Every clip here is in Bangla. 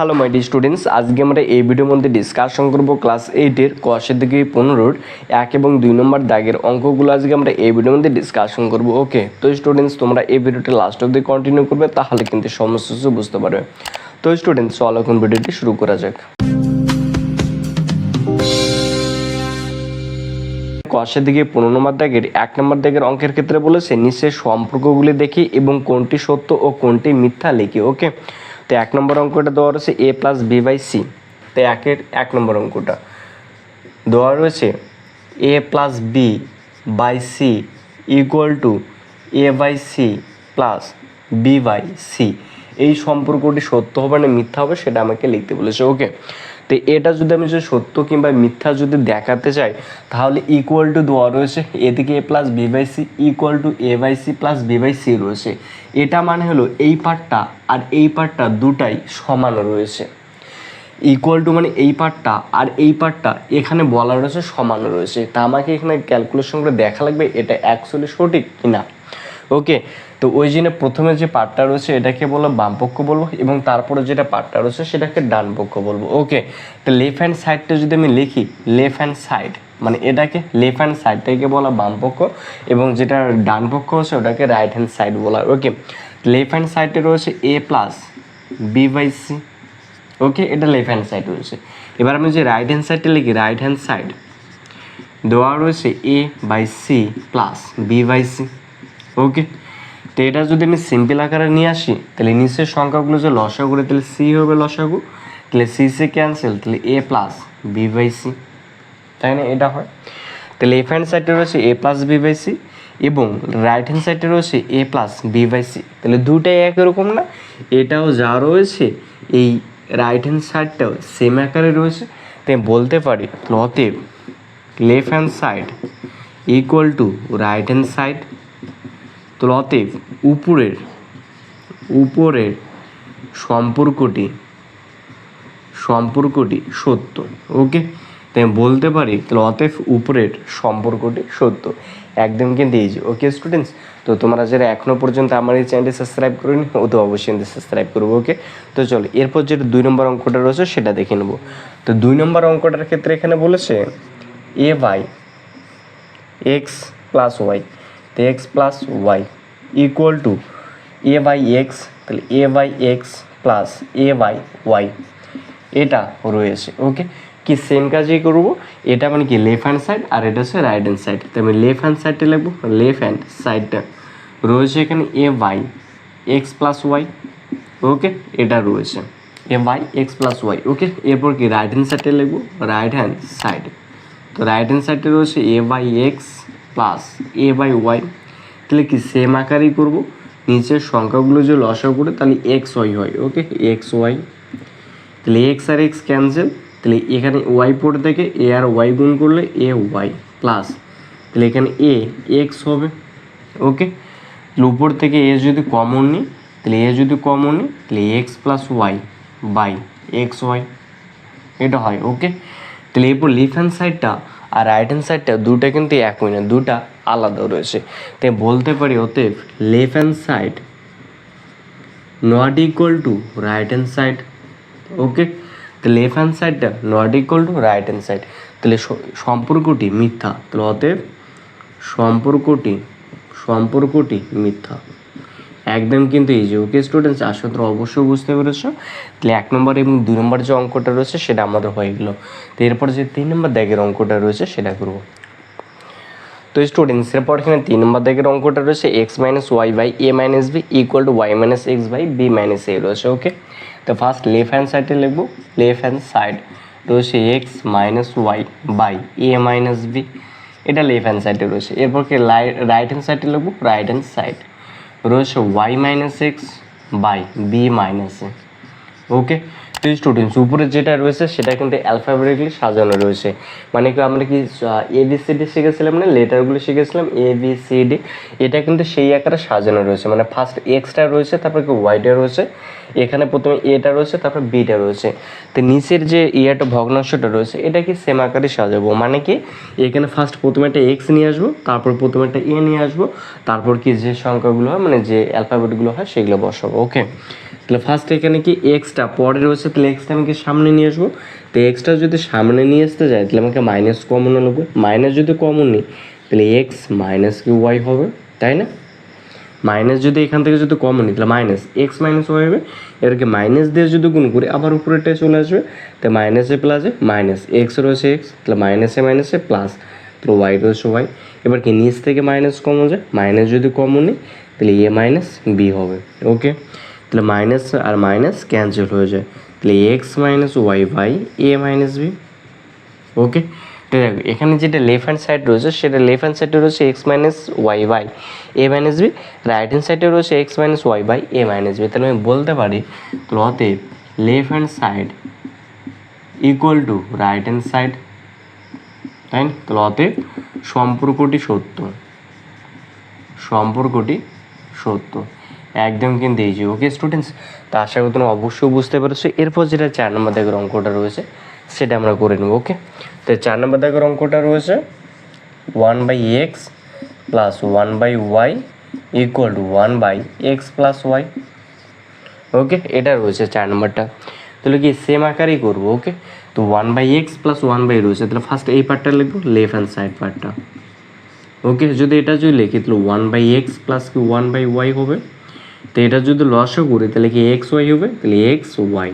হ্যালো মাই ডি স্টুডেন্টস আজকে আমরা এই ভিডিওর মধ্যে ডিসকাশন করব ক্লাস এইটের কষের দিকে পনেরোর এক এবং দুই নম্বর দাগের অঙ্কগুলো আজকে আমরা এই ভিডিওর মধ্যে ডিসকাশন করব ওকে তো স্টুডেন্টস তোমরা এই ভিডিওটা লাস্ট অব্দি কন্টিনিউ করবে, তাহলে কিন্তু সমস্ত কিছু বুঝতে পারবে। তো স্টুডেন্টস চল এখন ভিডিওটি শুরু করা যাক। কষের দিকে পনেরো নম্বর দাগের এক নম্বর দাগের অঙ্কের ক্ষেত্রে বলেছে, নিচের সম্পর্কগুলি দেখি এবং কোনটি সত্য ও কোনটি মিথ্যা লিখি ওকে তো এক নম্বর অঙ্কটা দেওয়া রয়েছে A plus B by C তো একের এক নম্বর অঙ্কটা দেওয়া রয়েছে A plus B by C equal to A by C plus B by C এই সম্পর্কটি সত্য হবে না মিথ্যা হবে সেটা আমাকে লিখতে বলেছে। ওকে তো এটা যদি আমি যদি সত্য কিংবা মিথ্যা যদি দেখাতে চাই, তাহলে ইকুয়াল টু দেওয়া রয়েছে। এদিকে A plus B by C equal to A by C plus B by C রয়েছে। এটা মানে হলো এই পার্টটা আর এই পার্টটা দুটাই সমান রয়েছে। ইকুয়াল টু মানে এই পার্টটা আর এই পার্টটা এখানে বলা রয়েছে সমান রয়েছে। তা আমাকে এখানে ক্যালকুলেশন করে দেখা লাগবে এটা অ্যাকচুয়ালি সঠিক কি না ওকে তো ওই জন্য প্রথমে যে পার্টটা রয়েছে, এটাকে বলব বাম পক্ষ বলব এবং তারপরে যেটা পার্টটা রয়েছে, সেটাকে ডান পক্ষ বলব। ওকে, তো লেফট হ্যান্ড সাইডটা যদি আমি লিখি লেফট হ্যান্ড সাইড মানে এটাকে লেফট হ্যান্ড সাইডটাকে বলা বাম পক্ষ এবং যেটা ডান পক্ষ হচ্ছে ওটাকে রাইট হ্যান্ড সাইড বলা। ওকে লেফট হ্যান্ড সাইডে রয়েছে A plus B by C okay, এটা লেফট হ্যান্ড সাইড রয়েছে। এবার আমি যে রাইট হ্যান্ড সাইডটা লিখি রাইট হ্যান্ড সাইড দেওয়া রয়েছে A by C plus B by C okay তো এটা যদি আমি সিম্পল আকারে নিয়ে আসি, তাহলে নিচের সংখ্যাগুলো যে লসাগু তাহলে সি হবে লসাগু, তাহলে সি সি ক্যান্সেল তাহলে A plus B by C তাই না? এটা হয়। তাহলে লেফট হ্যান্ড সাইডে রয়েছে A plus B by C এবং রাইট হ্যান্ড সাইডে রয়েছে A plus B by C তাহলে দুটাই একই রকম না? এটাও যা রয়েছে, এই রাইট হ্যান্ড সাইডটাও সেম আকারে রয়েছে। তাই বলতে পারি অতএব left hand side equal to right hand side তো অতএব উপরের উপরের সম্পর্কটি সম্পর্কটি সত্য ওকে তাই বলতে পারি তাহলে অতএব উপরের সম্পর্কটি সত্য। একদম কিন্তু যে ওকে স্টুডেন্টস তো তোমরা যারা এখনও পর্যন্ত আমার এই চ্যানেলটি সাবস্ক্রাইব করেনি, ও তো অবশ্যই সাবস্ক্রাইব করব ওকে তো চলো, এরপর যেটা দুই নম্বর অঙ্কটা রয়েছে, সেটা দেখে নেব। তো দুই নম্বর অঙ্কটার ক্ষেত্রে এখানে বলেছে A by X plus Y তো X plus Y equal to A by X তাহলে A by X plus A by Y এটা রয়েছে ওকে কি সেম কাজই করব? এটা মানে কি লেফট হ্যান্ড সাইড আর এটা হচ্ছে রাইট হ্যান্ড সাইড তো আমি লেফট হ্যান্ড সাইডটা লিখব লেফট হ্যান্ড সাইডটা রয়েছে এখানে A by X plus Y okay এটা রয়েছে A by X plus Y okay এরপর কি রাইট হ্যান্ড সাইডটা লিখব? রাইট হ্যান্ড সাইড তো রাইট হ্যান্ড সাইডে রয়েছে A by X plus A by Y তাহলে কি সেম আকারেই করব? নিচের সংখ্যাগুলো যে লসা করে, তাহলে এক্স ওয়াই হয় ওকে এক্স ওয়াই তাহলে এক্স আর এক্স ক্যান্সেল তাহলে এখানে ওয়াই পড়ে থেকে এ আর ওয়াই গুণ করলে এ ওয়াই প্লাস তাহলে এখানে এ এক্স হবে ওকে উপর থেকে এ যদি কমন নিই, তাহলে এ যদি কমন নিই, তাহলে X plus Y by X Y এটা হয় ওকে তাহলে এরপর লেফট হ্যান্ড সাইডটা আর রাইট হ্যান্ড সাইডটা দুটা কিন্তু একই না, দুটা আলাদা রয়েছে। তাই বলতে পারি অতএব left hand side not equal to right hand side okay তো লেফট হ্যান্ড সাইডটা not equal to right hand side তাহলে সম্পর্কটি মিথ্যা। তাহলে অতএব সম্পর্কটি সম্পর্কটি মিথ্যা। একদম কিন্তু যে ওকে স্টুডেন্টস আশা করি অবশ্যই বুঝতে পেরেছ। তাহলে এক নম্বর এবং দুই নম্বর যে অঙ্কটা রয়েছে, সেটা আমাদের হয়ে গেলো। তো এরপর যে তিন নম্বর দাগের অঙ্কটা রয়েছে, সেটা করব। তো স্টুডেন্টস এরপর এখানে তিন নম্বর দাগের অঙ্কটা রয়েছে X minus Y by A minus B equal to Y minus X by B minus A রয়েছে ওকে তো ফার্স্ট লেফট হ্যান্ড সাইডে লিখব। লেফট হ্যান্ড সাইড রয়েছে X minus Y by A minus B এটা লেফট হ্যান্ড সাইডে রয়েছে। এরপর কি রাইট হ্যান্ড সাইডে লিখব? রাইট হ্যান্ড সাইড রয়েছে Y minus X by B minus A okay তো স্টুডেন্টস উপরে যেটা রয়েছে সেটা কিন্তু অ্যালফাবেটিকলি সাজানো রয়েছে। মানে কি আমরা কি এ বি সি ডি শিখেছিলাম না? লেটারগুলো শিখেছিলাম এ বি সি ডি এটা কিন্তু সেই আকারে সাজানো রয়েছে। মানে ফার্স্ট এক্সটা রয়েছে, তারপর কি ওয়াইটা রয়েছে। এখানে প্রথমে এটা রয়েছে, তারপর বিটা রয়েছে। তো নিচের যে ইয়াটা ভগ্নাংশটা রয়েছে, এটা কি সেম আকারে সাজাবো? মানে কি, এখানে ফার্স্ট প্রথমে একটা এক্স নিয়ে আসব, তারপর প্রথমে একটা এ নিয়ে আসব, তারপর কি যে সংখ্যাগুলো হয় মানে যে অ্যালফাবেটগুলো হয়, সেগুলো বসাবো ওকে তাহলে ফার্স্ট এখানে কি এক্সটা পরে রয়েছে তাহলে এক্সটা আমি কি সামনে নিয়ে আসব। তো এক্সটা যদি সামনে নিয়ে আসতে যায়, তাহলে আমাকে মাইনাস কমন লাগবে মাইনাস যদি কমন নিই তাহলে এক্স মাইনাস কি ওয়াই হবে? তাই না? মাইনাস যদি এখান থেকে যদি কমন নিই তাহলে মাইনাস এক্স মাইনাস ওয়াই হবে। এবারকে মাইনাস দিয়ে যদি গুণ করি, আবার উপরেটা চলে আসবে। তো মাইনাসে প্লাসে মাইনাস এক্স রয়েছে এক্স তাহলে মাইনাসে মাইনাসে প্লাস তাহলে ওয়াই রয়েছে ওয়াই এবার কি নিচ থেকে মাইনাস কমন যায় মাইনাস যদি কমন নিই তাহলে এ মাইনাস বি হবে। ওকে তাহলে মাইনাস আর মাইনাস ক্যান্সেল হয়ে যায়। তাহলে x minus y by a minus b okay দেখো, এখানে যেটা লেফট হ্যান্ড সাইড রয়েছে, সেটা লেফট হ্যান্ড সাইডে রয়েছে x minus y by a minus b right hand সাইডে রয়েছে x minus y by a minus b তাহলে আমি বলতে পারি তো অতএব left hand side equal to right hand side তাই না? তাহলে অতএব সম্পর্কটি সত্য। সম্পর্কটি সত্য। একদম কিন্তু এই যে ওকে স্টুডেন্টস তা আশা করি তোমরা অবশ্যই বুঝতে পেরেছ। এরপর যেটা চার নম্বর দাগের অঙ্কটা রয়েছে, সেটা আমরা করে নেব ওকে তো চার নম্বর দাগের অঙ্কটা রয়েছে one by x plus one by y equal to one by x plus y okay এটা রয়েছে চার নম্বরটা। তাহলে কি সেম আকারেই করব ওকে তো one by x plus one by রয়েছে, তাহলে ফার্স্ট এই পার্টটা লিখব লেফট হ্যান্ড সাইড পার্টটা ওকে যদি এটা যদি লিখি, তাহলে ওয়ান বাই এক্স প্লাস কি ওয়ান বাই ওয়াই হবে? তো এটা যদি লসও করি, তাহলে কি এক্স ওয়াই হবে? তাহলে x y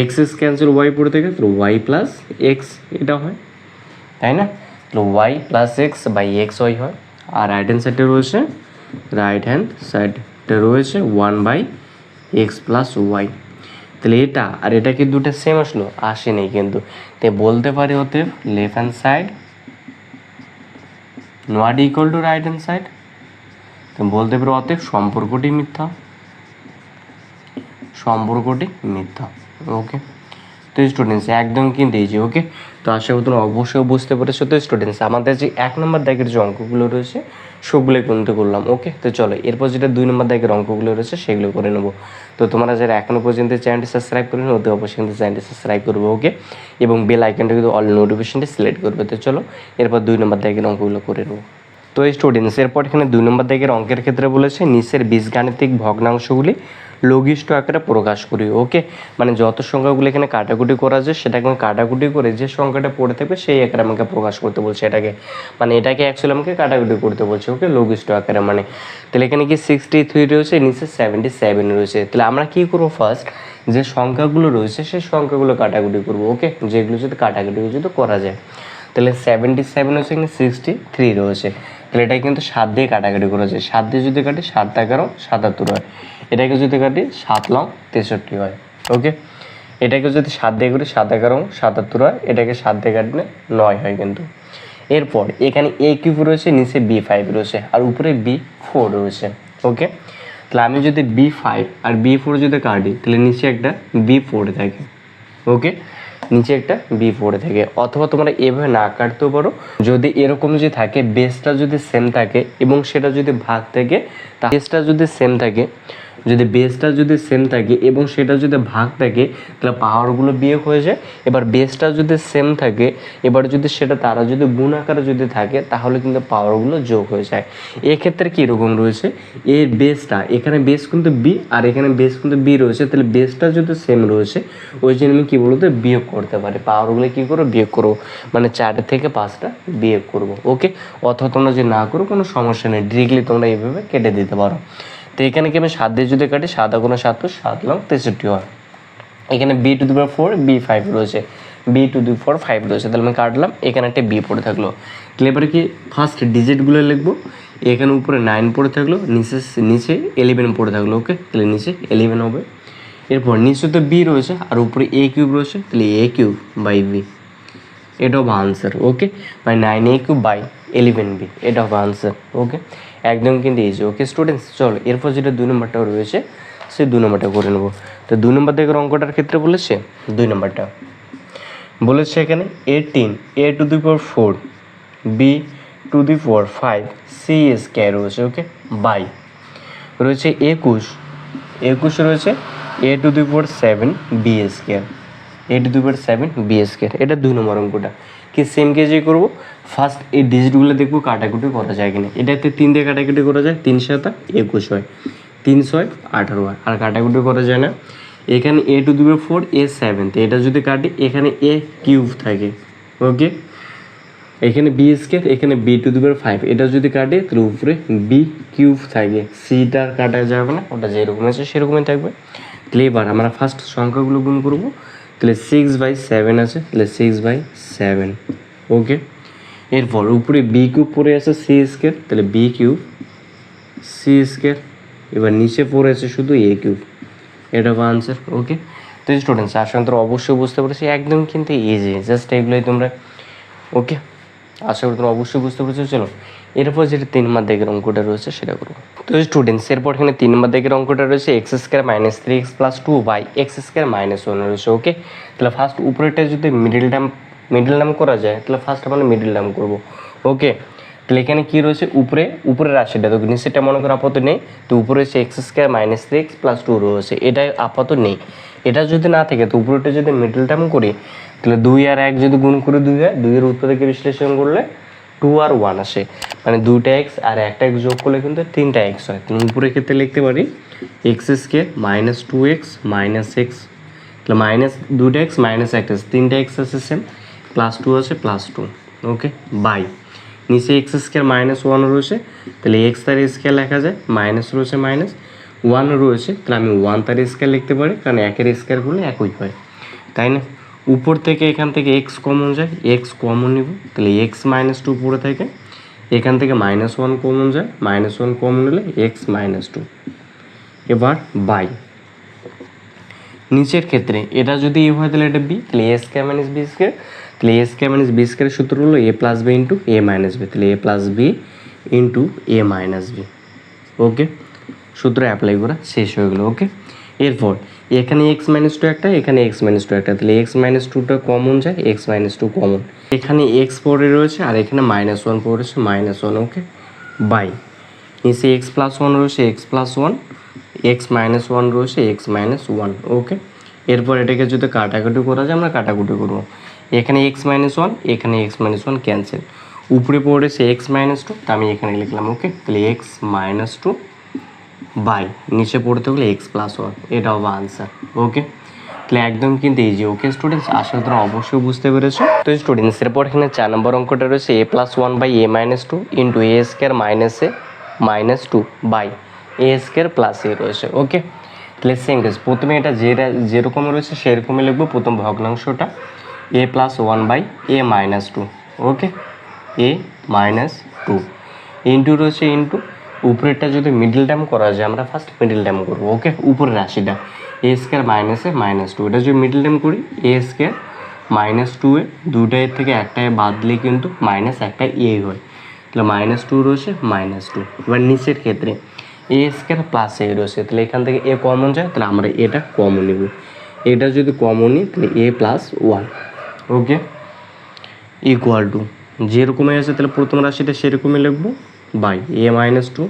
x s cancel y পড়ে থেকে তাহলে ওয়াই প্লাস এক্স এটা হয়। তাই না? তাহলে y plus x by x y হয়। আর রাইট হ্যান্ড সাইডে রয়েছে রাইট হ্যান্ড সাইডটা রয়েছে one by x plus y তাহলে এটা, আর এটা কি দুটো সেম আসলো? আসেনি কিন্তু। তাই বলতে পারি হতে left hand side not equal to right hand side তো বলতে পারো অতএব সম্পর্কটি মিথ্যা। সম্পর্কটি মিথ্যা। ওকে তো স্টুডেন্টস একদম কিন্তু এই যে ওকে তো আশা করি তোমরা অবশ্যই বুঝতে পেরেছ। তো স্টুডেন্টস আমাদের যে এক নম্বর দাগের যে অঙ্কগুলো রয়েছে, সবগুলোই কিন্তু করলাম ওকে তো চলো, এরপর যেটা দুই নম্বর দাগের অঙ্কগুলো রয়েছে, সেগুলো করে নেব। তো তোমরা যারা এখনও পর্যন্ত চ্যানেলটি সাবস্ক্রাইব করেনি, অতি অবশ্যই কিন্তু চ্যানেলটি সাবস্ক্রাইব করবে ওকে এবং বেল আইকনটা কিন্তু অল নোটিফিকেশনটি সিলেক্ট করবে। তো চলো, এরপর দুই নম্বর দাগের অঙ্কগুলো করে নেব। তো এই স্টুডেন্টস এরপর এখানে দুই নম্বর দিকের অঙ্কের ক্ষেত্রে বলেছে, নিচের বীজগাণিতিক ভগ্নাংশগুলি লঘিষ্ঠ আকারে প্রকাশ করি। ওকে মানে যত সংখ্যাগুলো এখানে কাটাকুটি করা যায় সেটাকে আমি কাটাকুটি করে যে সংখ্যাটা পড়ে থাকবে, সেই আকারে আমাকে প্রকাশ করতে বলছে এটাকে। মানে এটাকে অ্যাকচুয়ালি আমাকে কাটাকুটি করতে বলছে ওকে লঘিষ্ঠ আকারে মানে। তাহলে এখানে কি সিক্সটি থ্রি রয়েছে, নিচে সেভেন্টি সেভেন রয়েছে। তাহলে আমরা কী করব ফার্স্ট যে সংখ্যাগুলো রয়েছে, সেই সংখ্যাগুলো কাটাকুটি করব ওকে যেগুলো যদি কাটাকুটি যদি করা যায়। তাহলে সেভেন্টি সেভেন হচ্ছে এখানে সিক্সটি থ্রি রয়েছে। তাহলে এটা কিন্তু সাত দিয়ে কাটাকাটি করেছে সাত দিয়ে যদি কাটি, সাত এগারো সাতাত্তর হয়। এটাকে যদি কাটি, সাত লং, তেষট্টি হয়। ওকে এটাকে যদি সাত দিয়ে করি, সাত এগারো সাতাত্তর হয়। এটাকে সাত দিয়ে কাটলে নয় হয় কিন্তু। এরপর এখানে এ কিউব রয়েছে, নিচে বি ফাইভ রয়েছে, আর উপরে বি ফোর রয়েছে। ওকে তাহলে আমি যদি বি ফাইভ আর বি ফোর যদি কাটি, তাহলে নিচে একটা বি ফোর থাকে। ওকে নিচে একটা বি পড়ে থাকে। অথবা তোমরা এভাবে না কাটতেও পারো। যদি এরকম যদি থাকে বেসটা যদি সেম থাকে এবং সেটা যদি ভাগ থাকে তা বেসটা যদি সেম থাকে যদি বেসটা যদি সেম থাকে এবং সেটা যদি ভাগ থাকে, তাহলে পাওয়ারগুলো বিয়োগ হয়ে যায়। এবার বেসটা যদি সেম থাকে, এবার যদি সেটা তারা যদি গুণ আকারে যদি থাকে, তাহলে কিন্তু পাওয়ারগুলো যোগ হয়ে যায়। এক্ষেত্রে কীরকম রয়েছে? এর বেসটা এখানে বেস কিন্তু বি আর এখানে বেস কিন্তু বি রয়েছে। তাহলে বেসটা যদি সেম রয়েছে, ওই জন্য আমি কী বলতো বিয়োগ করতে পারি। পাওয়ারগুলো কী করব বিয়োগ করব মানে চার থেকে পাঁচটা বিয়োগ করব। ওকে অথবা তোমরা যদি না করো, কোনো সমস্যা নেই। ডিরেক্টলি তোমরা এইভাবে কেটে দিতে পারো। তো এখানে কি আমি সাত দিয়ে যদি কাটি, সাত কোনো সাত সাত লং তেষট্টি হয়। এখানে b to the power four b five রয়েছে। B to the four five রয়েছে। তাহলে আমি কাটলাম, এখানে একটা বি পড়ে থাকল। তাহলে এবারে কি ফার্স্ট ডিজিটগুলো লিখব? এখানে উপরে নাইন পড়ে থাকল, নিচে নিচে এলেভেন পড়ে থাকল ওকে তাহলে নিচে এলেভেন হবে। এরপর নিচে তো বি রয়েছে, আর উপরে এ কিউব রয়েছে, তাহলে এ কিউব বাই বি এটা হবে answer okay by nine a cube by eleven b এটা হবে আনসার ওকে একদম কিন্তু ইজি ওকে স্টুডেন্টস চলো, এরপর যেটা দুই নম্বরটা রয়েছে, সেই দুই নম্বরটা করে নেব। তো দুই নম্বর থেকে অঙ্কটার ক্ষেত্রে বলেছে? দুই নম্বরটা। বলেছে এখানে eighteen a to the power four b to the power five c s k রয়েছে ওকে বাই রয়েছে একুশ একুশ রয়েছে a to the power seven b s k a to the power seven b s k এটা দুই নম্বর অঙ্কটা। কি সেম কেজি করব? ফার্স্ট এই ডিজিটগুলো দেখব কাটাকুটি করা যায় কিনা। এটাতে তিন দিয়ে কাটাকুটি করা যায়, তিন সাতা, একুশ হয়। তিন ছয়, আঠারো হয়। আর কাটাকুটি করা যায় না। এখানে এ টু দিবে ফোর এ সেভেন তো এটা যদি কাটি, এখানে এ কিউব থাকে। ওকে এখানে বি স্কোয়ার এখানে বি টু দিবে ফাইভ এটা যদি কাটে, তাহলে উপরে বি কিউব থাকে। সিটা কাটা যাবে না। ওটা যেরকম আছে, সেরকমই থাকবে। তাহলে এবার আমরা ফার্স্ট সংখ্যাগুলো গুণ করব। তাহলে সিক্স বাই সেভেন আছে, তাহলে সিক্স বাই সেভেন ওকে এরপর উপরে বি কিউব পড়ে আছে সি স্কোয়ার তাহলে বি কিউব সি স্কোয়ার এবার নিচে পড়ে আছে শুধু এ কিউব এটা হবে আনসার ওকে তো স্টুডেন্টস করি তোমরা অবশ্যই বুঝতে পেরেছি, একদম কিন্তু ইজি জাস্ট এগুলোই তোমরা ওকে আশা করি তোমরা অবশ্যই বুঝতে পেরেছ, চলো এরপর যেটা তিন মার দিকের অঙ্কটা রয়েছে, সেটা করব। তো স্টুডেন্টস এরপর এখানে তিন মার দিকের অঙ্কটা রয়েছে x square minus three x plus two by x square minus one রয়েছে ওকে তাহলে ফার্স্ট উপরেটা যদি মিডিল টার্ম মিডিল নাম করা যায়, তাহলে ফার্স্ট আমরা মিডিল নাম করব ওকে তাহলে এখানে কী রয়েছে? উপরে, উপরের রাশিটা তো নিচেটা মনে করো আপাতত নেই, তো উপরে হচ্ছে x square minus three x plus two রয়েছে এটা আপাতত নেই। এটা যদি না থাকে, তো উপরেটা যদি মিডল টার্ম করি, তাহলে দুই আর এক যদি গুণ করে দুই হয়, দুইয়ের উত্তরকে বিশ্লেষণ করলে টু আর ওয়ান আসে। মানে দুইটা এক্স আর একটা এক্স যোগ করলে কিন্তু তিনটা এক্স হয়। তাহলে উপরের ক্ষেত্রে লিখতে পারি x square minus two x minus x তাহলে মাইনাস দুইটা এক্স মাইনাস একটা তিনটা এক্স আছে সেম প্লাস টু আছে প্লাস টু ওকে বাই নিচে এক্স স্কোয়ার মাইনাস ওয়ান রয়েছে। তাহলে এক্স তার স্কোয়ার লেখা যায়। মাইনাস রয়েছে মাইনাস ওয়ান রয়েছে। তাহলে আমি ওয়ান তার স্কোয়ার লিখতে পারি। কারণ একের স্কোয়ার করলে একই হয়। তাই না? উপর থেকে এখান থেকে এক্স কমন যায় এক্স কমন নিব, তাহলে এক্স মাইনাস টু উপরে থেকে, এখান থেকে মাইনাস ওয়ান কমন যায় মাইনাস ওয়ান কমন নিলে এক্স মাইনাস টু এবার বাই নিচের ক্ষেত্রে এটা যদি এ হয়, তাহলে এটা বি তাহলে s square minus b square তাহলে এস স্কোয়ার মাইনাস বি স্কোয়ারের সূত্র হলো a plus b into a minus b তাহলে a plus b into a minus b okay সূত্র অ্যাপ্লাই করা শেষ হয়ে গেলো ওকে এরপর এখানে এক্স মাইনাস টু একটা এখানে এক্স মাইনাস টু একটা তাহলে এক্স মাইনাস টুটা কমন যায় এক্স মাইনাস টু কমন এখানে এক্স পড়ে রয়েছে আর এখানে মাইনাস ওয়ান পড়েছে মাইনাস ওয়ান ওকে বাই নিচে এক্স প্লাস ওয়ান রয়েছে x plus one x minus one রয়েছে এক্স মাইনাস ওয়ান ওকে এরপর এটাকে যদি কাটাকুটি করা যায় আমরা কাটাকুটি করব এখানে এক্স মাইনাস ওয়ান এখানে এক্স মাইনাস ওয়ান ক্যান্সেল উপরে পড়েছে এক্স মাইনাস টু তা আমি এখানে লিখলাম ওকে তাহলে এক্স মাইনাস টু বাই নিচে পড়তে হলে এক্স প্লাস ওয়ান এটা হবে আনসার ওকে তাহলে একদম কিন্তু যে ওকে স্টুডেন্টস আসলে তোমরা অবশ্যই বুঝতে পেরেছ। তো স্টুডেন্টস এরপর এখানে চার নম্বর অঙ্কটা রয়েছে a plus one by a minus two into a square minus a minus two by a square plus a রয়েছে ওকে তাহলে সেম কেস প্রথমে এটা যেটা যেরকম রয়েছে সেরকমই লিখব, প্রথম ভগ্নাংশটা a plus one by a minus two okay a minus two into রয়েছে ইন্টু উপরেরটা যদি মিডল টার্ম করা যায়, আমরা ফার্স্ট মিডল টার্ম করব। ওকে উপরের রাশিটা। এ স্কোয়ার মাইনাসে মাইনাস টু এটা যদি মিডল টার্ম করি a square minus two a দুটা থেকে একটায় বাদ দিলে কিন্তু মাইনাস একটা এ হয়। তাহলে মাইনাস টু রয়েছে মাইনাস টু এবার নিচের ক্ষেত্রে এ স্কোয়ার প্লাস এ রয়েছে। তাহলে এখান থেকে এ কমন যায়, তাহলে আমরা এটা কমন নিব। এটা যদি কমন নিই, তাহলে a plus one okay equal to যেরকমই আছে, তাহলে প্রথম রাশিটা সেরকমই লিখব। By a minus two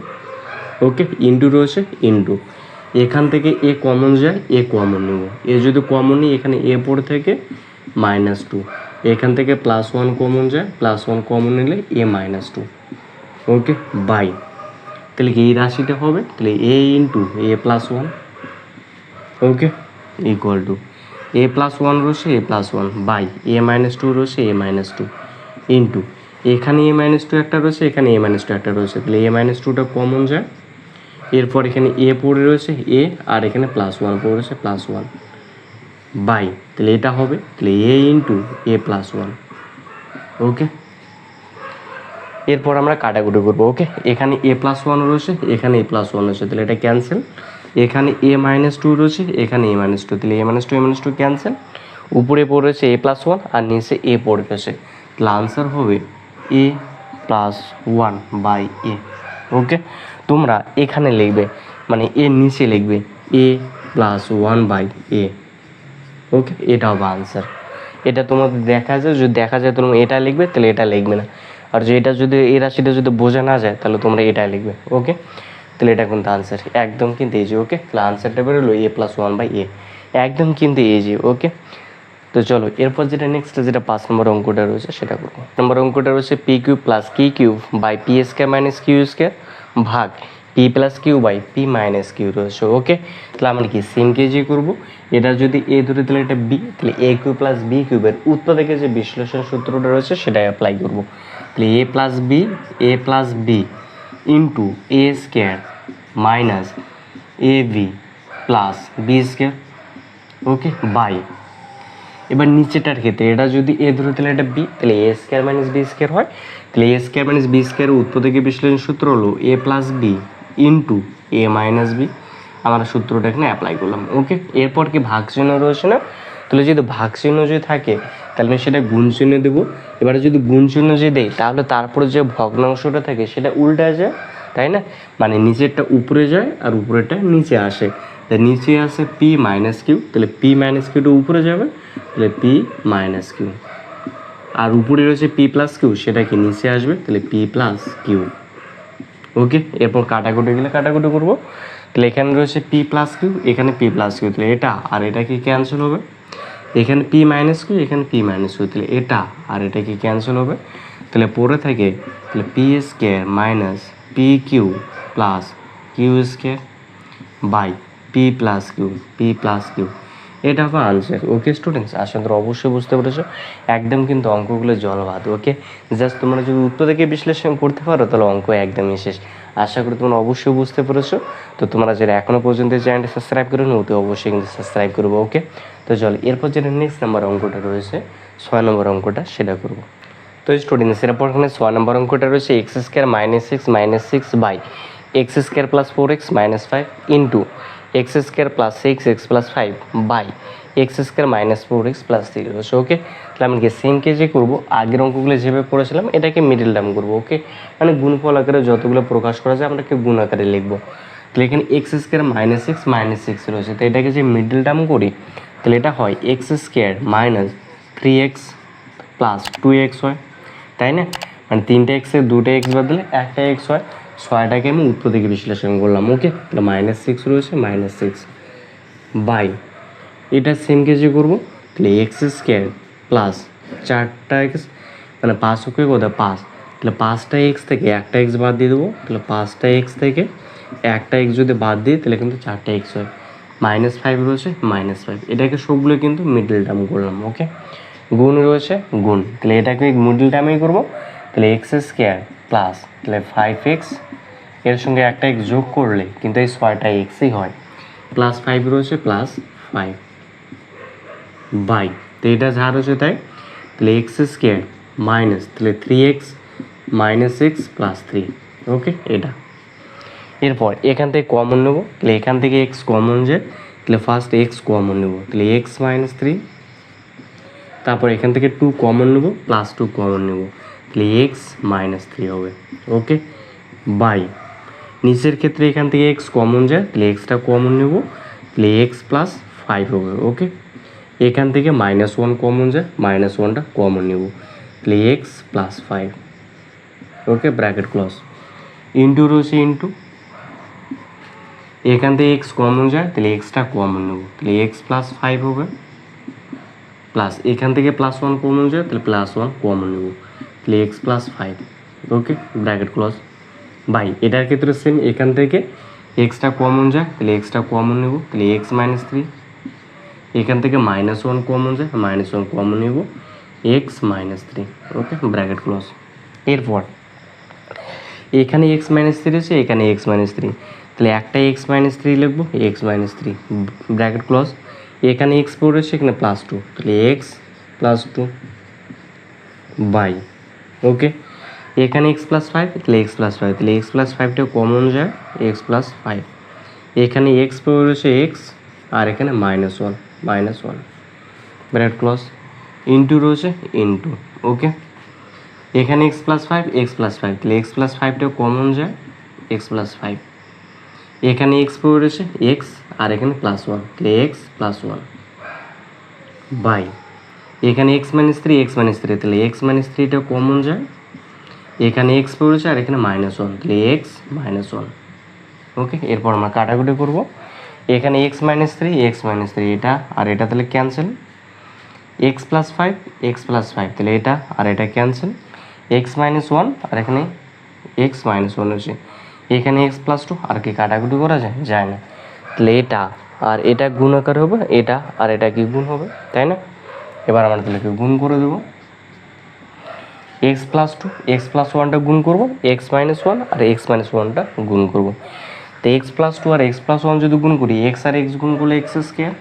okay into রয়েছে ইন্টু এখান থেকে এ কমন যায় এ কমন নেব। এ যদি কমন নিই, এখানে এ পড়ে থেকে মাইনাস টু এখান থেকে প্লাস ওয়ান কমন যায় প্লাস ওয়ান কমন নিলে a minus two okay by. তাহলে এই রাশিটা হবে? তাহলে a into a plus one okay equal to a plus one রয়েছে a plus one by. A minus two রয়েছে এ মাইনাস টু ইন্টু এখানে এ মাইনাস টু একটা রয়েছে, এখানে এ মাইনাস টু একটা রয়েছে। তাহলে এ মাইনাস টুটা কমন যায়। এরপর এখানে এ পড়ে রয়েছে, এ আর এখানে প্লাস ওয়ান পড়ে রয়েছে প্লাস ওয়ান বাই তাহলে এটা হবে, তাহলে a into a plus one okay এরপর আমরা কাটাকুটি করব ওকে এখানে এ প্লাস ওয়ান রয়েছে, এখানে এ প্লাস ওয়ান রয়েছে, তাহলে এটা ক্যান্সেল এখানে এ মাইনাস টু রয়েছে, এখানে এ মাইনাস টু তাহলে a minus two a minus two cancel উপরে পড়ে রয়েছে এ প্লাস ওয়ান আর নিচে এ পড়ে রয়েছে। তাহলে আনসার হবে a plus one by a okay তোমরা এখানে লিখবে মানে এর নিচে লিখবে a plus one by a okay এটা হবে আনসার এটা তোমাদের দেখা যায়, যদি দেখা যায় তোমরা এটা লিখবে, তাহলে এটা লিখবে না। আর যে এটা যদি, এই রাশিটা যদি বোঝা না যায়, তাহলে তোমরা এটা লিখবে ওকে তাহলে এটা কিন্তু আনসার একদম কিন্তু এই যে ওকে তাহলে আনসারটা বেরোলো a plus one by a একদম কিন্তু এই যে ওকে তো চলো, এরপর যেটা নেক্সট যেটা পাঁচ নম্বর অঙ্কটা রয়েছে, সেটা করব। নম্বর অঙ্কটা রয়েছে পি কিউ প্লাস কি cube by p square minus q square ভাগ p plus q by p minus q রয়েছে ওকে তাহলে আমরা কি সেম কেজি করব? এটা যদি এ ধরে, তাহলে এটা বি তাহলে এ কিউ প্লাস বি কিউবের উৎপাদকের যে বিশ্লেষণ সূত্রটা রয়েছে, সেটা অ্যাপ্লাই করব। তাহলে a plus b a plus b into a square minus a b plus b square okay by এবার নিচেটার ক্ষেত্রে, এটা যদি এ ধরে তাহলে এটা বি তাহলে a square minus b square হয়। তাহলে a square minus b square উৎপত্তিকে বিশ্লেষণ সূত্র হলো a plus b into a minus b আমরা সূত্রটা এখানে অ্যাপ্লাই করলাম। ওকে এরপর কি ভাগ চিহ্ন রয়েছে না? তাহলে যদি ভাগ চিহ্ন যদি থাকে, তাহলে আমি সেটা গুণ চিহ্ন দেবো। এবারে যদি গুণ চিহ্ন যে দেই, তাহলে তারপরে যে ভগ্নাংশটা থাকে, সেটা উল্টা যায় তাই না? মানে নিচেরটা উপরে যায় আর উপরেরটা নিচে আসে। নিচে আসে পি মাইনাস কিউ তাহলে পি মাইনাস কিউটা উপরে যাবে, তাহলে পি মাইনাস কিউ আর উপরে রয়েছে পি প্লাস কিউ সেটা কি নিচে আসবে? তাহলে পি প্লাস কিউ ওকে এরপর কাটাকুটি গেলে কাটাকুটি করব। তাহলে এখানে রয়েছে পি প্লাস কিউ এখানে পি প্লাস কিউ তাহলে এটা আর এটা কি ক্যান্সেল হবে? এখানে পি মাইনাস কিউ এখানে পি মাইনাস কিউ তাহলে এটা আর এটা কি ক্যান্সেল হবে? তাহলে পরে থাকে, তাহলে p square minus p q plus q square by p plus q p plus q এটা হবে আনসার ওকে স্টুডেন্টস আশা করি অবশ্যই বুঝতে পেরেছ। একদম কিন্তু অঙ্কগুলো জল ভাত ওকে জাস্ট তোমরা যদি উত্তর থেকে বিশ্লেষণ করতে পারো, তাহলে অঙ্ক একদমই শেষ। আশা করি তোমরা অবশ্যই বুঝতে পেরেছ। তো তোমরা যারা এখনও পর্যন্ত চ্যানেলটি সাবস্ক্রাইব করে নি অতি অবশ্যই কিন্তু সাবস্ক্রাইব করব ওকে তো চলো, এরপর যেটা নেক্সট নাম্বার অঙ্কটা রয়েছে, ছয় নম্বর অঙ্কটা, সেটা করব। তো স্টুডেন্টস এরপর এখানে ছয় নম্বর অঙ্কটা রয়েছে x square minus six minus six by x square plus four x minus five into x square plus six x plus five by x square minus four x plus three রয়েছে ওকে তাহলে আমি কি সেম কেজে করব, আগের অঙ্কগুলো যেভাবে করেছিলাম, এটাকে মিডিল টার্ম করব ওকে মানে গুণফল আকারে যতগুলো প্রকাশ করা যায়, আমরা কি গুণ আকারে লিখব। তাহলে এখানে x square minus six minus six রয়েছে। তো এটাকে যে মিডিল টার্ম করি, তাহলে এটা হয় x square minus three x plus two x হয়, তাই না? মানে তিনটে এক্সের দুটো এক্স বদলে একটা এক্স হয়। ছয়টাকে আমি উত্তর থেকে বিশ্লেষণ করলাম। ওকে মাইনাস সিক্স রয়েছে মাইনাস সিক্স বাই এটা সেম কেজি করব, তাহলে এক্স স্কোয়ার প্লাস চারটা এক্স মানে পাঁচ ওকে কোথায়? পাঁচ। তাহলে পাঁচটা এক্স থেকে একটা এক্স বাদ দিয়ে দেবো, তাহলে পাঁচটা এক্স থেকে একটা এক্স যদি বাদ দিই, তাহলে কিন্তু চারটা এক্স হয়। মাইনাস ফাইভ রয়েছে মাইনাস ফাইভ এটাকে সবগুলো কিন্তু মিডল টার্ম করলাম ওকে গুণ রয়েছে, গুণ। তাহলে এটাকে মিডল টার্মেই করব। তাহলে এক্স স্কোয়ার প্লাস তাহলে ফাইভ এক্সের সঙ্গে একটা এক্স যোগ করলে কিন্তু এই ছয়টা এক্সই হয়। প্লাস ফাইভ রয়েছে প্লাস ফাইভ বাই তো এটা যা রয়েছে তাই? তাহলে এক্স স্কোয়ার মাইনাস তাহলে three x minus x plus three okay এটা। এরপর এখান থেকে কমন নেব। তাহলে এখান থেকে এক্স কমন যে, তাহলে ফার্স্ট এক্স কমন নেব। তাহলে এক্স মাইনাস থ্রি তারপর এখান থেকে টু কমন নেব প্লাস টু কমন নেব। তাহলে এক্স মাইনাস থ্রি হবে। ওকে বাই নিচের ক্ষেত্রে এখান থেকে এক্স কমন যায়, তাহলে এক্সটা কমন নেব। তাহলে এক্স প্লাস ফাইভ হবে ওকে এখান থেকে মাইনাস ওয়ান কমন যায় মাইনাস ওয়ানটা কমন নেব। তাহলে x plus five okay bracket close into রয়েছে ইন্টু এখান থেকে এক্স কমন যায়, তাহলে এক্সটা কমন নেব। তাহলে এক্স প্লাস ফাইভ হবে। প্লাস এখান থেকে প্লাস ওয়ান কমন যায়, তাহলে প্লাস ওয়ান কমন নেব। তাহলে x plus five okay bracket close by এটার ক্ষেত্রে সেম এখান থেকে এক্সটা কমন যায় তাহলে এক্সটা কমন নেব, তাহলে এক্স মাইনাস থ্রি এখান থেকে মাইনাস ওয়ান কমন যায় মাইনাস ওয়ান কমন নেব x minus three okay bracket close এরপর, এখানে এক্স মাইনাস থ্রি আছে এখানে এক্স মাইনাস থ্রি তাহলে একটা এক্স মাইনাস থ্রি লিখব x minus three bracket close এখানে এক্স পড়েছে এখানে প্লাস টু তাহলে x plus two by okay এখানে এক্স প্লাস ফাইভ তাহলে এক্স প্লাস ফাইভ তাহলে এক্স প্লাস ফাইভটা কমন যায় এক্স প্লাস ফাইভ এখানে এক্স রয়েছে এক্স আর এখানে minus one minus one bracket close into রয়েছে ইন্টু ওকে এখানে x plus five x plus five তাহলে এক্স প্লাস ফাইভটাও কমন যায় এক্স প্লাস ফাইভ এখানে এক্স রয়েছে এক্স আর এখানে প্লাস ওয়ান তাহলে এক্স প্লাস ওয়ান বাই এখানে x minus three x minus three তাহলে এক্স মাইনাস থ্রিটাও কমন যায়। এখানে এক্স পড়েছে আর এখানে মাইনাস ওয়ান তাহলে এক্স মাইনাস ওয়ান ওকে এরপর আমরা কাটাকুটি করব। এখানে x minus three x minus three এটা আর এটা তাহলে cancel x plus five x plus five তাহলে এটা আর এটা ক্যান্সেল এক্স মাইনাস ওয়ান আর এখানে এক্স মাইনাস ওয়ান হচ্ছে এখানে এক্স প্লাস টু আর কি কাটাকুটি করা যায়? যায় না। তাহলে এটা আর এটা গুণ আকার হবে, এটা আর এটা কি গুণ হবে? তাই না? এবার আমরা তাহলে গুণ করে দেবো। X plus two x plus ওয়ানটা গুণ করব এক্স মাইনাস ওয়ান আর এক্স মাইনাস ওয়ানটা গুণ করব। তো এক্স প্লাস টু আর এক্স প্লাস ওয়ান যদি গুণ করি এক্স আর এক্স গুণ করলে এক্স স্কোয়ার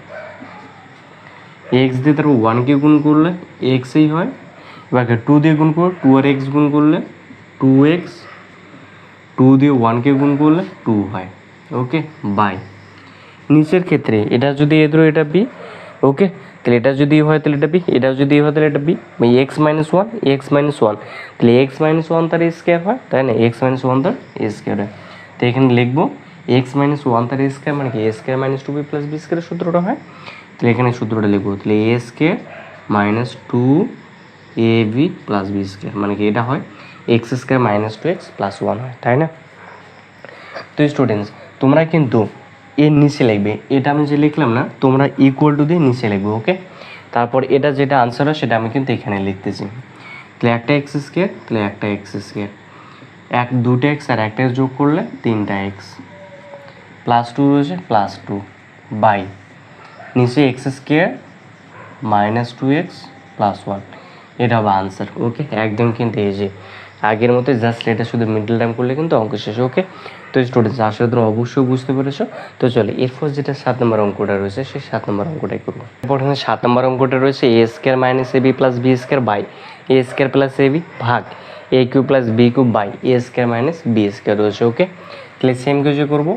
এক্স দিয়ে তারপর ওয়ানকে গুণ করলে এক্সই হয়। এবার টু দিয়ে গুণ করো টু আর এক্স গুণ করলে টু এক্স টু দিয়ে ওয়ানকে গুণ করলে টু হয়। ওকে বাই নিচের ক্ষেত্রে এটা যদি এ ধরো এটা বি ওকে তাহলে এটা যদি হয় তাহলে এটা বি এটা যদি হয় তাহলে এটা বি মানে x minus one x minus one তাহলে এক্স মাইনাস ওয়ান তার স্কোয়ার হয়, তাই না? এক্স মাইনাস ওয়ান তার স্কোয়ার হয়। তো এখানে লিখব এক্স মাইনাস ওয়ান তার স্কোয়ার মানে কি? A square minus two b plus b স্কোয়ারের সূত্রটা হয়। তাহলে এখানে সূত্রটা লিখব, তাহলে a square minus two a b plus b square মানে কি এটা হয়? X square minus two x plus one হয়, তাই না? তো স্টুডেন্টস তোমরা কিন্তু এর নিচে লিখবে। এটা আমি যে লিখলাম না, তোমরা ইকুয়াল টু দিয়ে নিচে লিখবে ওকে তারপর এটা যেটা আনসার হয়, সেটা আমি কিন্তু এখানে লিখতেছি। তাহলে একটা এক্স স্কোয়ার তাহলে একটা এক্স স্কোয়ার এক, দুটো এক্স আর একটা যোগ করলে তিনটা এক্স প্লাস টু রয়েছে প্লাস টু বাই নিচে x square minus two x plus one এটা হবে আনসার ওকে একদম কিন্তু এই যে আগের মতো জাস্ট এটা শুধু মিডল টাইম করলে কিন্তু অঙ্ক শেষ ওকে তো স্টুডেন্টস আসলে তোমরা অবশ্যই বুঝতে পেরেছ। তো চলো, এরপর যেটা সাত নম্বর অঙ্কটা রয়েছে, সেই সাত নম্বর অঙ্কটাই করব। এখানে সাত নম্বর অঙ্কটা রয়েছে a square minus a b plus b square by a square plus a b ভাগ a cube plus b cube by a square minus b square রয়েছে ওকে তাহলে সেম কিছু করব,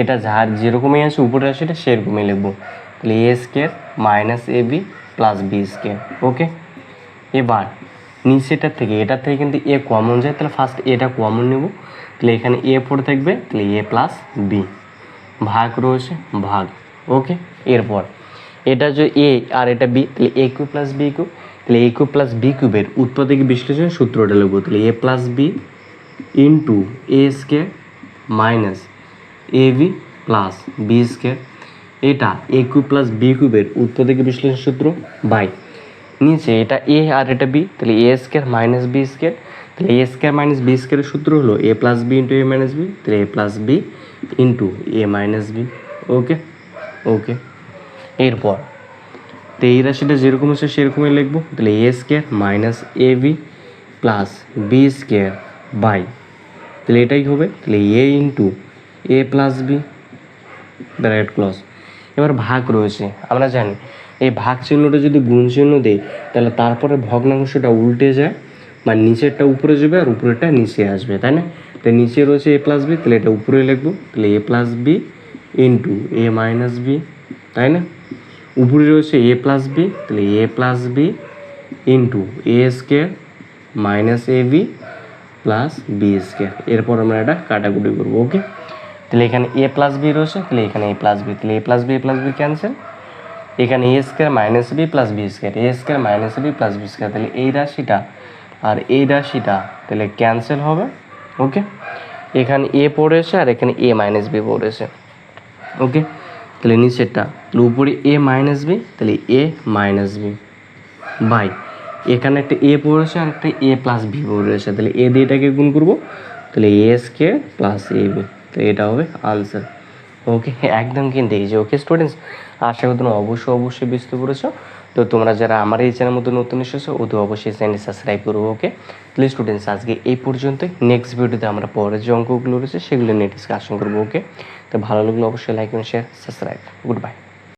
এটা যার যেরকমই আছে, উপরে এটা সেরকমই লিখব। তাহলে a square minus a b plus b square okay এবার নিচেটার থেকে, এটার থেকে কিন্তু এ কমন যায়, তাহলে ফার্স্ট এটা কমন নেব। তাহলে এখানে এ পড়ে থাকবে, তাহলে এ প্লাস বি ভাগ রয়েছে, ভাগ। ওকে এরপর। এটা যে এ আর এটা বি তাহলে a cube plus b cube তাহলে এ কিউ প্লাস বি কিউবের উৎপাদক বিশ্লেষণ সূত্রটা লিখব। তাহলে a plus b into a square minus a b plus b square এটা এ কিউ প্লাস বি কিউবের উৎপাদক বিশ্লেষণ সূত্র বাই নিচে এটা এ আর এটা বি তাহলে a square minus b square তাহলে এ স্কোয়ার মাইনাস বি স্কোয়ারের সূত্র হলো a plus b into a minus b তাহলে a plus b into a minus b okay okay এরপর, তো এই রাশিটা যেরকম আছে সেরকমই লিখব, তাহলে a square minus a b plus b square by তাহলে এটাই হবে, তাহলে a into a plus b bracket close এবার ভাগ রয়েছে, আমরা জানি এই ভাগ চিহ্নটা যদি গুণ চিহ্ন দেই, তাহলে তারপরে ভগ্নাংশটা উল্টে যায় বা নিচেরটা উপরে যাবে আর উপরেরটা নিচে আসবে, তাই না? তাই নিচে রয়েছে এ প্লাস বি তাহলে এটা উপরে লিখব, তাহলে a plus b into a minus b তাই না? উপরে রয়েছে এ প্লাস বি তাহলে a plus b into a square minus a b plus b square এরপর আমরা এটা কাটাকুটি করব ওকে তাহলে এখানে এ প্লাস বি রয়েছে, তাহলে এখানে এ প্লাস বি তাহলে a plus b a plus b cancel এখানে a square minus b plus b square a square minus b plus b square তাহলে এই রাশিটা আর এই রাশিটা তাহলে ক্যান্সেল হবে ওকে এখানে এ পড়েছে আর এখানে এ মাইনাস বি পড়েছে ওকে তাহলে নিচেরটা, তাহলে উপরে এ মাইনাস বি তাহলে এ মাইনাস বি বাই এখানে একটা এ পড়েছে আর একটা এ প্লাস বি পড়েছে তাহলে এ দিয়ে এটাকে গুণ করব, তাহলে a square plus a b তো এটা হবে আনসার ওকে একদম কিন্তু এই যে ওকে স্টুডেন্টস আশা করি তোমরা অবশ্যই অবশ্যই বুঝতে পেরেছ তো তোমরা যারা আমার এই চ্যানেল মতো নতুন এসেছ ওদের অবশ্যই চ্যানেল সাবস্ক্রাইব করব ওকে প্লিজ স্টুডেন্টস আজকে এই পর্যন্তই। নেক্সট ভিডিওতে আমরা পরের যে অঙ্কগুলো রয়েছে, সেগুলো নিয়ে ডিসকাশন করব ওকে তো ভালো লাগলে অবশ্যই লাইক এবং শেয়ার সাবস্ক্রাইব গুড বাই